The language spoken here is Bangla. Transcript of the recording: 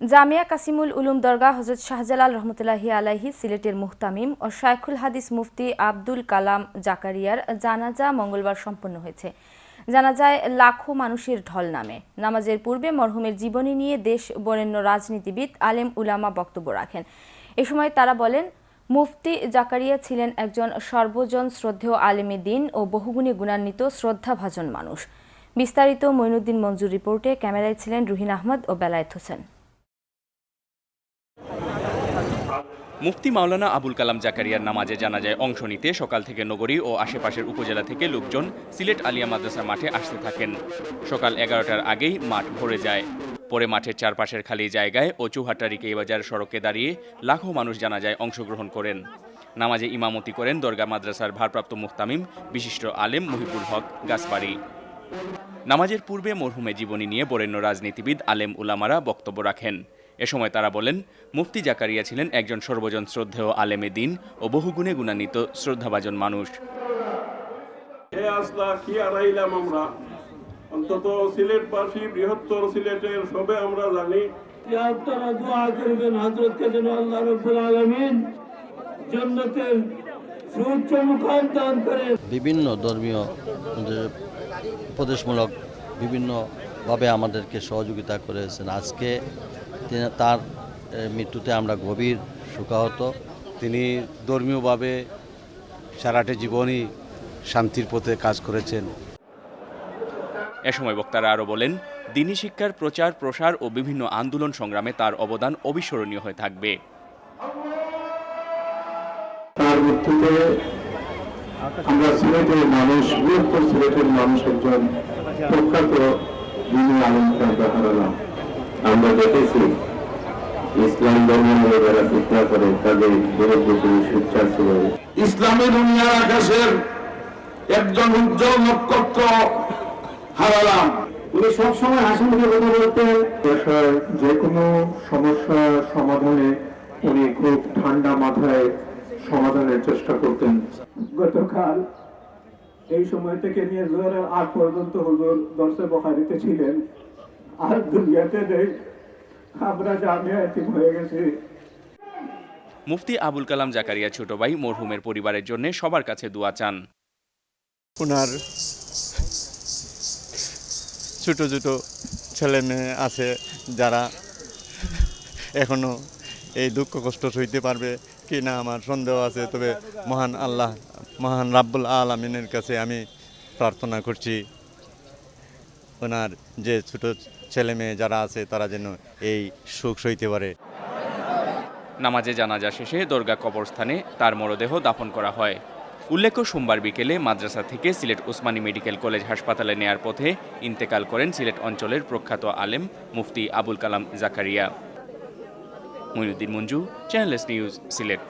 জামিয়া কাসিমুল উলুম দরগা হজরত শাহজালাল রহমতুল্লাহি আলাহি সিলেটের মুহতামিম ও শাইখুল হাদিস মুফতি আব্দুল কালাম জাকারিয়ার জানাজা মঙ্গলবার সম্পন্ন হয়েছে। জানাজায় লাখো মানুষের ঢল নামে। নামাজের পূর্বে মরহুমের জীবনী নিয়ে দেশ বরেণ্য রাজনীতিবিদ, আলেম উলামা বক্তব্য রাখেন। এ সময় তারা বলেন, মুফতি জাকারিয়া ছিলেন একজন সর্বজন শ্রদ্ধেয় আলেমে দিন ও বহুগুণে গুণান্বিত, শ্রদ্ধাভাজন মানুষ। বিস্তারিত মইনুদ্দিন মঞ্জুর রিপোর্টে ক্যামেরায় ছিলেন রুহিন আহমদ ও বেলায়েত হোসেন। মুফতি মাওলানা আবুল কালাম জাকারিয়ার নামাজে জানাজায় অংশ নিতে সকাল থেকে নগরী ও আশেপাশের উপজেলা থেকে লোকজন সিলেট আলিয়া মাদ্রাসার মাঠে আসতে থাকেন। সকাল এগারোটার আগেই মাঠ ভরে যায়। পরে মাঠের চারপাশের খালি জায়গায় ও চৌহাট্টা বাজার সড়কে দাঁড়িয়ে লাখো মানুষ জানাজায় অংশগ্রহণ করেন। নামাজে ইমামতি করেন দরগা মাদ্রাসার ভারপ্রাপ্ত মুহতামিম বিশিষ্ট আলেম মুহিবুল হক গাছবাড়ি নামাজের পূর্বে মরহুমে জীবনী নিয়ে বরেণ্য রাজনীতিবিদ, আলেম উলামারা বক্তব্য রাখেন। এ সময় তারা বলেন মুফতি জাকারিয়া ছিলেন একজন সর্বজন শ্রদ্ধেয় আলেমে দিন ও বহুগুণে গুণান্বিত শ্রদ্ধাভাজন মানুষ। এ আসলা কি আমরা? অন্তত সিলেটবাসী বৃহত্তর সিলেটের সবে আমরা জানি। যে আপনারা দোয়া করবেন হজরতকে যেন আল্লাহ রব্বুল আলমিন জন্নতের সুউচ্চ মুখান দান করেন। বিভিন্ন ধর্মীয় যে উপদেশমূলক বিভিন্নভাবে আমাদেরকে সহযোগিতা করেছেন। আজকে তিনি- তার মৃত্যুতে আমরা গভীর শোকাহত। তিনি ধর্মীয়ভাবে সারাটে জীবনই শান্তির পথে কাজ করেছেন। এ সময় বক্তারা আরও বলেন দিনী শিক্ষার প্রচার প্রসার ও বিভিন্ন আন্দোলন সংগ্রামে তার অবদান অবিস্মরণীয় হয়ে থাকবে। তার মৃত্যুতে আমরা সিলেটের মানুষ বৃহত্তর সিলেটের মানুষ একজন প্রখ্যাত আলমকে আমরা হারালাম আমরা দেখেছি ইসলাম ধর্ম নিয়ে যারা ফিতনা করে তাদের বিরুদ্ধে তিনি সোচ্চার ছিলেন ইসলামের দুনিয়ার আকাশের একজন উজ্জ্বল নক্ষত্র হারালাম। উনি সবসময় হাসি মুখে কথা যে কোনো সমস্যা সমাধানে উনি খুব ঠান্ডা মাথায় সমাধানের চেষ্টা করতেন। গতকাল এই সময় থেকে নিয়ে জোয়ারের আগ পর্যন্ত হুজুর দর্শে বখারিতে ছিলেন। আর দুনিয়াতে নেই আমরা জামিয়া এতিম হয়ে গেছি। মুফতি আবুল কালাম জাকারিয়া ছোট ভাই মরহুমের পরিবারের জন্য সবার কাছে দোয়া চান। ওনার ছোট ছোট ছেলে মেয়ে আছে যারা এখনও এই দুঃখ কষ্ট সইতে পারবে কি না আমার সন্দেহ আছে। তবে মহান আল্লাহ, মহান রাব্বুল আলমিনের কাছে আমি প্রার্থনা করছি, ওনার যে ছোট ছেলে মেয়ে যারা আছে, তারা যেন এই সুখ সইতে পারে। নামাজে জানাজা শেষে দরগা কবরস্থানে তার মরদেহ দাফন করা হয়। উল্লেখ্য, সোমবার বিকেলে মাদ্রাসা থেকে সিলেট ওসমানী মেডিকেল কলেজ হাসপাতালে নেয়ার পথে ইন্তেকাল করেন সিলেট অঞ্চলের প্রখ্যাত আলেম Mufti Abul Kalam Zakaria. Moinuddin Manju channel S news Sylhet